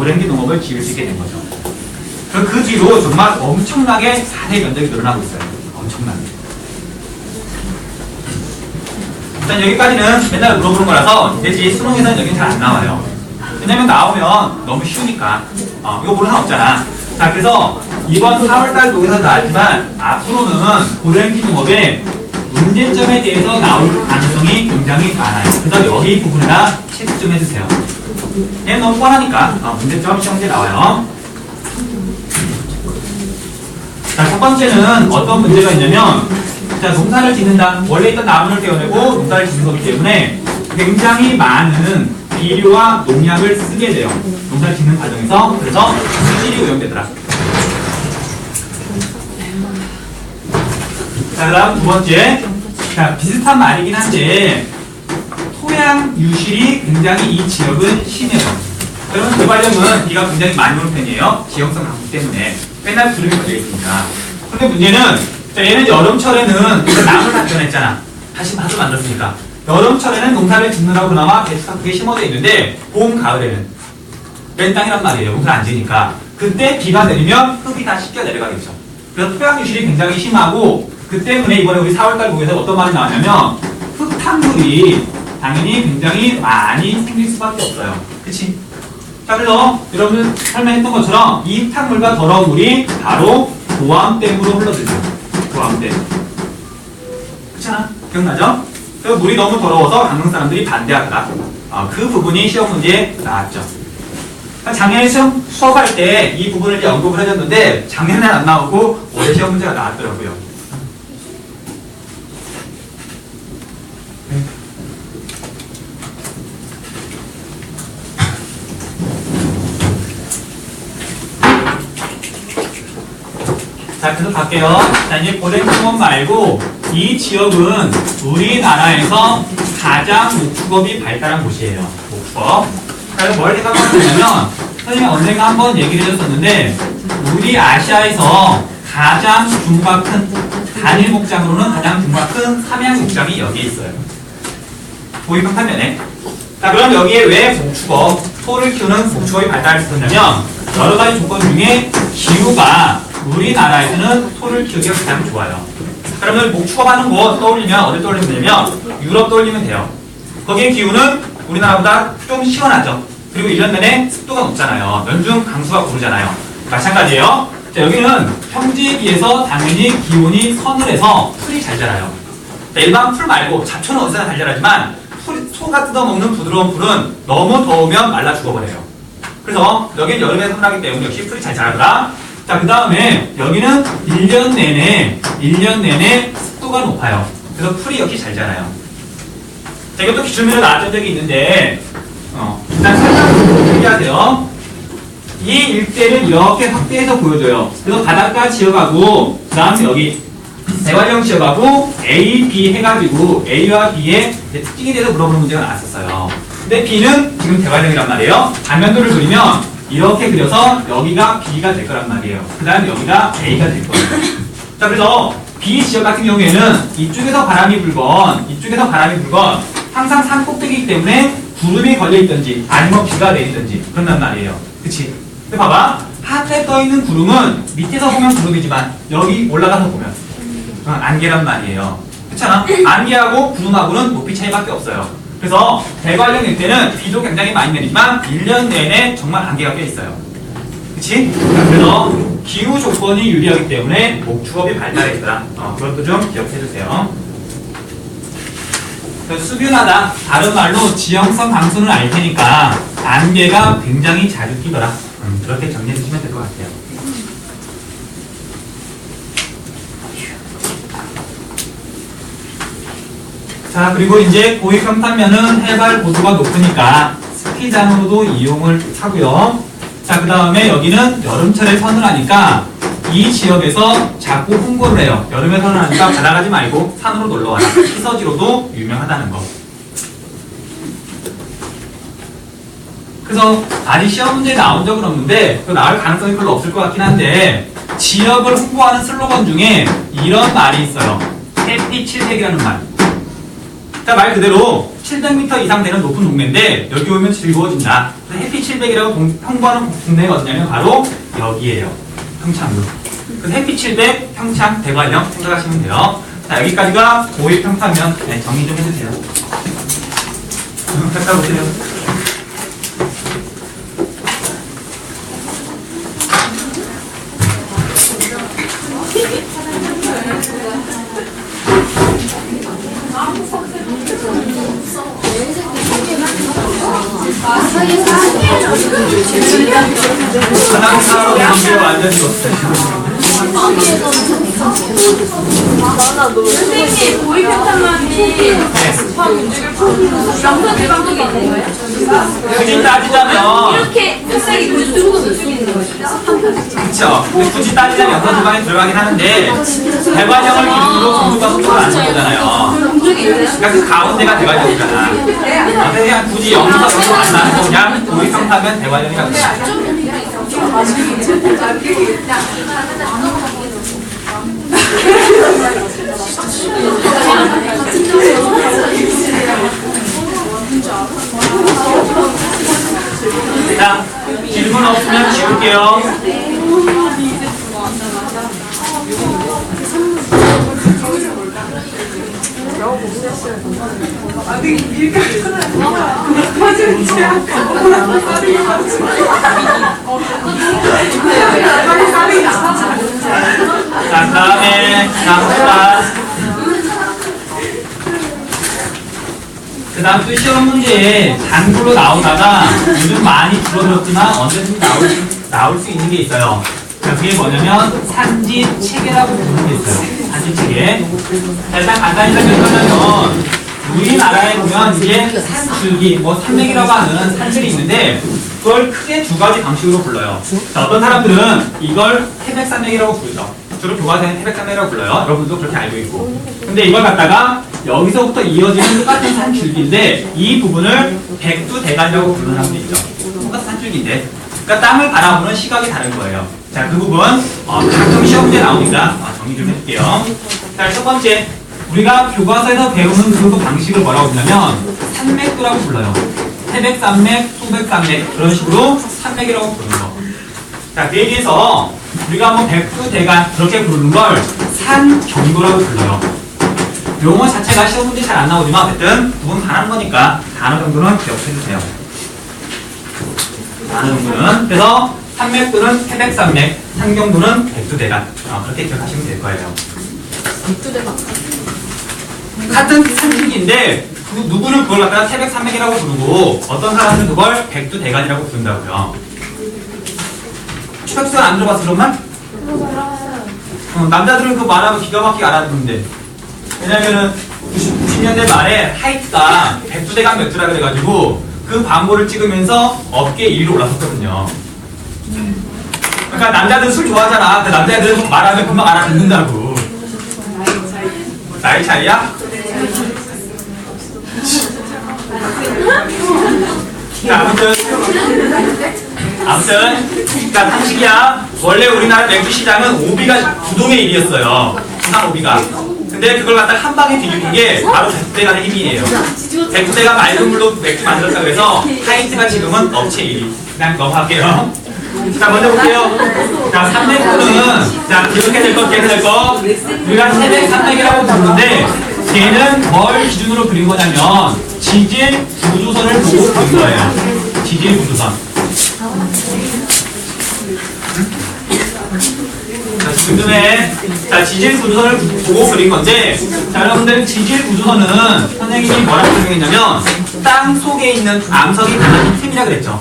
고랭지 농업을 지을 수 있게 된 거죠. 그그 뒤로 정말 엄청나게 사회 면적이 늘어나고 있어요. 엄청나게. 일단 여기까지는 맨날 물어보는 거라서 대신 수능에서는 여기 잘 안 나와요. 왜냐면 나오면 너무 쉬우니까. 어, 이거 모르는 사람 없잖아. 자, 그래서 이번 4월달 녹에서 나왔지만 앞으로는 고랭지 농업의 문제점에 대해서 나올 가능성이 굉장히 많아요. 그래서 여기 부분에다 체크 좀 해주세요. 얘는 너무 뻔하니까 어, 문제점 시험 문제 나와요. 자, 첫 번째는 어떤 문제가 있냐면, 자, 농사를 짓는다. 원래 있던 나무를 떼어내고 농사를 짓는 거기 때문에 굉장히 많은 비료와 농약을 쓰게 돼요. 농사를 짓는 과정에서. 그래서 수질이 오염되더라. 자, 그 다음 두 번째. 자, 비슷한 말이긴 한데, 토양 유실이 굉장히 이 지역은 심해요. 그러면 개발력은 비가 굉장히 많이 오는 편이에요. 지역성 강수 때문에. 맨날 구름이 걸려 있으니까. 근데 문제는, 자, 얘는 여름철에는 나무를 다 떼어냈잖아. 다시 밭을 만들었으니까. 여름철에는 농사를 짓느라고 그나마 배수가 그게 심어져 있는데, 봄, 가을에는 맨 땅이란 말이에요. 농사 안 지니까. 그때 비가 내리면 흙이 다 씻겨 내려가겠죠. 그래서 토양 유실이 굉장히 심하고, 그 때문에 이번에 우리 4월달 보에서 어떤 말이 나왔냐면, 흙탕물이 당연히 굉장히 많이 생길 수밖에 없어요. 그치? 자, 그래서 여러분 설명했던 것처럼 이 흙탕물과 더러운 물이 바로 도암댐으로 흘러들죠. 도암댐. 그렇잖아? 기억나죠? 그 물이 너무 더러워서 강릉 사람들이 반대하더라. 아, 그 부분이 시험 문제에 나왔죠. 작년에 시험 수업할 때 이 부분을 언급을 해줬는데 작년에 안 나오고 올해 시험 문제가 나왔더라고요. 자, 계속 갈게요. 자, 이제 고랭농업 말고 이 지역은 우리나라에서 가장 목축업이 발달한 곳이에요. 목축업. 자, 그래서 뭘 생각하냐면, 선생님이 언젠가 한번 얘기를 해줬었는데, 우리 아시아에서 가장 둥과 큰, 단일 목장으로는 가장 둥과 큰 삼양 목장이 여기에 있어요. 보이방 화면에. 자, 그럼 여기에 왜 목축업, 소를 키우는 목축업이 있냐면, 여러 가지 조건 중에 기후가 우리나라에서는 소를 키우기가 가장 좋아요. 그러면 목축업하는 곳 떠올리면 어디 떠올리면 되냐면 유럽 떠올리면 돼요. 거기의 기후는 우리나라보다 좀 시원하죠. 그리고 1년 내내 습도가 높잖아요. 연중 강수가 고르잖아요. 마찬가지예요. 자, 여기는 평지에 비해서 당연히 기온이 서늘해서 풀이 잘 자라요. 자, 일반 풀 말고 잡초는 어디서나 잘 자라지만 풀, 소가 뜯어먹는 부드러운 풀은 너무 더우면 말라 죽어버려요. 그래서 여기는 여름에 서늘하기 때문에 역시 풀이 잘 자라더라. 자, 그 다음에 여기는 1년 내내, 1년 내내 습도가 높아요. 그래서 풀이 역시 잘 자라요. 자, 이것도 기출문제 나왔던 적이 있는데, 어, 일단 설명 좀 하세요. 이 일대를 이렇게 확대해서 보여줘요. 그래서 바닷가 지역하고, 그 다음에 여기 대관령 지역하고 A, B 해가지고 A와 B의 특징에 대해서 물어보는 문제가 나왔었어요. 근데 B는 지금 대관령이란 말이에요. 단면도를 그리면 이렇게 그려서 여기가 B가 될 거란 말이에요. 그 다음 여기가 A가 될 거예요. 자, 그래서 B 지역 같은 경우에는 이쪽에서 바람이 불건, 이쪽에서 바람이 불건 항상 산 꼭대기이기 때문에 구름이 걸려있든지 아니면 비가 내리든지 그런단 말이에요. 그치? 근데 봐봐. 하늘에 떠있는 구름은 밑에서 보면 구름이지만 여기 올라가서 보면 어, 안개란 말이에요. 그렇잖아? 안개하고 구름하고는 높이 차이밖에 없어요. 그래서 대관령일 때는 비도 굉장히 많이 내리지만 1년 내내 정말 안개가 꽤 있어요. 그치? 자, 그래서 기후 조건이 유리하기 때문에 목축업이 발달했더라. 어, 그것도 좀 기억해 주세요. 그래서 수균하다. 다른 말로 지형성 강수는 알 테니까 안개가 굉장히 자주 끼더라. 음, 그렇게 정리해 주시면 될 것 같아요. 자, 그리고 이제 고위 평탄면은 해발 고도가 높으니까 스키장으로도 이용을 하고요. 자, 그 다음에 여기는 여름철에 서늘하니까 이 지역에서 자꾸 홍보를 해요. 여름에 서늘하니까 바다 가지 말고 산으로 놀러 와라. 희서지로도 유명하다는 거. 그래서 아직 시험 문제 나온 적은 없는데 또 나올 가능성이 별로 없을 것 같긴 한데 지역을 홍보하는 슬로건 중에 이런 말이 있어요. 햇빛 7색이라는 말. 자, 말 그대로 700m 이상 되는 높은 동네인데 여기 오면 즐거워진다. 해피 700이라고 동- 홍보하는 동네가 어디냐면 바로 여기에요. 평창으로. 그래서 해피 700 평창 대관령 생각하시면 돼요. 자 여기까지가 고1 평가면 네, 정리 좀 해주세요. 평가 보세요. 하나하나로 관계 완전히 없어요. 선생님 있는 거예요? 굳이 따지자면 이렇게 있는 거예요? 그렇죠. 근데 굳이 따지자면 연산 주방에 들어가긴 하는데 대관령을 기준으로 정수가 속도가 안 있어요? 그러니까 그 가운데가 대관령이잖아. 근데 그냥 굳이 영수가 정도 안 나는 거 그냥 우리 평타면 대관령이라고 해. 자, 질문 지울게요. 자, 다음에 다음다. 그 다음 또 시험 문제에 단구로 나오다가 요즘 많이 줄어들었지만 언제든지 나올, 수- 나올 수 있는 게 있어요. 자, 그게 뭐냐면 산지 체계라고 부르는 게 있어요. 산지 체계. 자, 일단 간단히 설명하면 우리나라에 보면 이제 산줄기, 뭐 산맥이라고 하는 산들이 있는데 그걸 크게 두 가지 방식으로 불러요. 자, 어떤 사람들은 이걸 태백산맥이라고 부르죠. 주로 교과서에 태백산맥이라고 불러요. 여러분도 그렇게 알고 있고. 근데 이걸 갖다가 여기서부터 이어지는 똑같은 산줄기인데 이 부분을 백두 대간이라고 부르는 사람도 있죠. 똑같은 산줄기인데. 그러니까 땅을 바라보는 시각이 다른 거예요. 자, 그 부분 어, 가끔 시험 문제 나오니까 어, 정리 좀 해볼게요. 자, 첫 번째. 우리가 교과서에서 배우는 그 방식을 뭐라고 부르냐면 산맥도라고 불러요. 태백산맥, 소백산맥 그런 식으로 산맥이라고 부르는 거. 자, 그에 비해서 우리가 한번 백두대간 그렇게 부르는 걸 산경도라고 불러요. 용어 자체가 시험 문제 잘 안 나오지만 어쨌든 두분 가는 거니까 단어 정도는 기억해 주세요. 단어 정도는 그래서 산맥도는 태백산맥, 산경도는 백두대간 어, 그렇게 기억하시면 될 거예요. 같은 산줄기인데 그 누구는 그걸 갖다가 태백산맥이라고 부르고 어떤 사람은 그걸 백두대간이라고 부른다고요. 추격수가 안 들어봤어 말? 어, 남자들은 그 말하면 기가 막히게 알아듣는데 왜냐면은 90, 년대 말에 하이트가 백두대간 맥주라 그래가지고 그 광고를 찍으면서 업계 1위로 올라섰거든요. 그러니까 남자들은 술 좋아하잖아. 그 남자들은 말하면 금방 알아듣는다고. 나이 차이야? 자, 아무튼 아무튼 자 상식이야 원래 우리나라 맥주 시장은 오비가 부동의 일이었어요 부산 오비가 근데 그걸 갖다가 한 방에 뒤집은 게 바로 백두대간의 힘이에요. 백두대가 맑은 물로 맥주 만들었다고 해서 하이트가 지금은 업체 1위 그냥 넘어갈게요. 자 먼저 볼게요. 자 300분은 자 기억해야 될거 기억해야 될거. 우리가 세백 300이라고 부르는데 걔는 뭘 기준으로 그린 거냐면 지질 구조선을 보고 그린 거예요. 지질 구조선. 자, 지금의 자, 지질 구조선을 보고 그린 건데, 자, 여러분들 지질 구조선은 선생님이 뭐라고 설명했냐면, 땅 속에 있는 암석이 가진 틈이라 그랬죠.